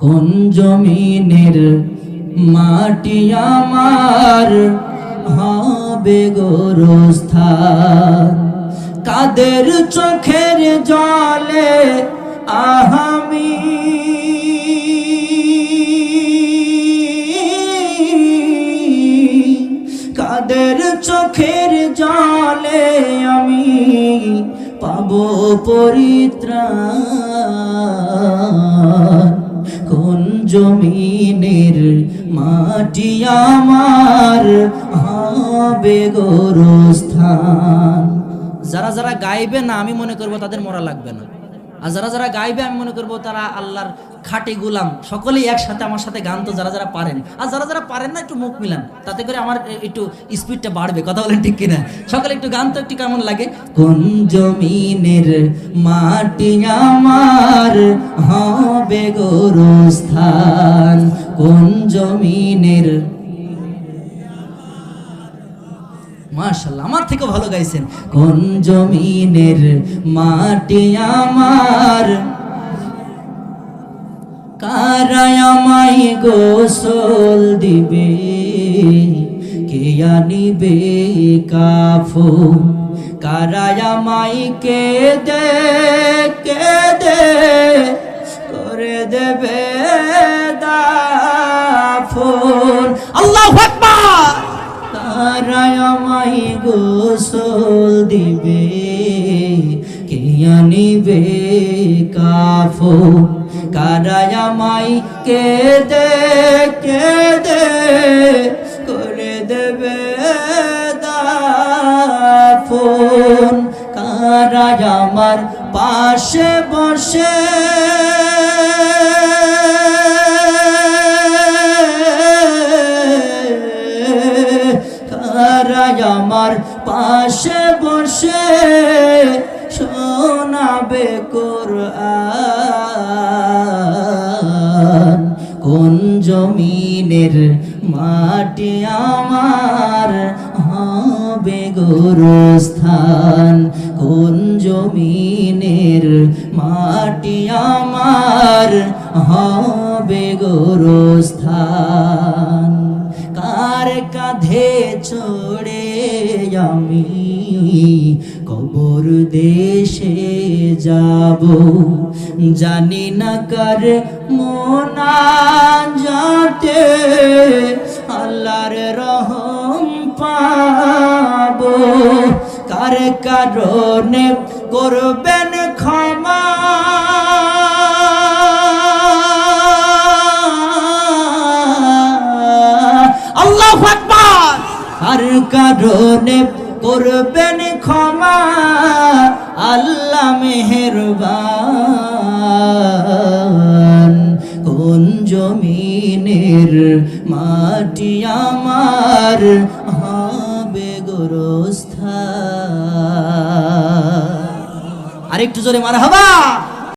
কোন জমিনের মাটি আমার হবে গোরস্থান? কাদের চোখের জলে আহামি? কাদের চোখের জলে আমি পাবো পরিত্রাণ? কোন জমিনের মাটি আমার হবে গরুস্থান? যারা যারা গাইবে না, আমি মনে করব তাদের মরা লাগবে না। আর যারা যারা গাইবে, আমি মনে করব তারা আল্লাহর খাটি গুলাম, সকলেই একসাথে আমার সাথে গান তো যারা যারা পারেন। আর যারা যারা পারেন না, একটু মুখ মিলান। তাতে করে আমার একটু স্পিডটা বাড়বে, কথা বলেন ঠিক কিনা? সকালে একটু গান তো একটু কেমন লাগে? কোন জমিনের মাটি আমার হবে গোরস্থান? কোন জমিনের মার্শাল্লাহ আমার থেকে ভালো গাইছেন। কোন জমিনের মাটি আমার কারায় আমায় গোসল দিবে? কে আনিবে কাফো কারায় আমায় কে দে কে দে? করে দেবে দাফন। আল্লাহ আকবার! তারায় আমায় গোসল দিবে? কে আনিবে কাফো আমায় কে দে কে দে করে দেবে দাফন। কারায় আমার পাশে বসে আমার পাশে বসে শোনাবে কোরআন। কোন জমিনের মাটি আমার হবে গোরস্থান? কোন জমিনের মাটি আমার হবে গোরস্থান? কার কাঁধে চড়ে আমি কবর দেশে যাব। জানি না কার মোনা যাতে আল্লাহর রহম পাবো। কার কারণে করবেন ক্ষমা? আল্লাহ আর কারণে করবেন ক্ষমা আল্লাহ মেহেরবান। কোন জমিনের মাটি আমার হবে গোরস্থা আরেকটু জোরে মারা হবা